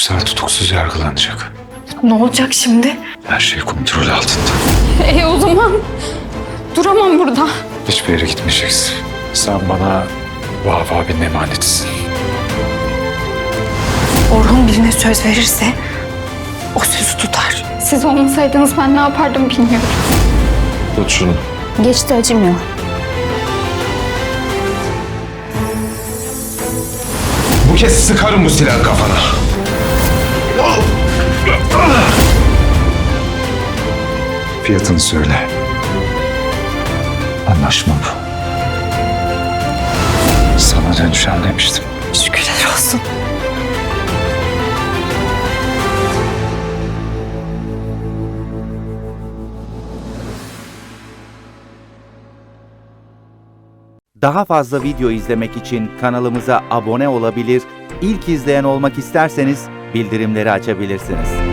Yüksel tutuksuz yargılanacak. Ne olacak şimdi? Her şey kontrol altında. E o zaman duramam burada. Hiçbir yere gitmeyeceksin. Sen bana Vahap abinin emanetisin. Orhun birine söz verirse o sözü tutar. Siz olmasaydınız ben ne yapardım bilmiyorum. Tut şunu. Geçti acımıyor. Bu kez sıkarım bu silahı kafana. Fiyatını söyle. Anlaşma bu. Sana dönüşen demiştim. Şükürler olsun. Daha fazla video izlemek için kanalımıza abone olabilir, ilk izleyen olmak isterseniz bildirimleri açabilirsiniz.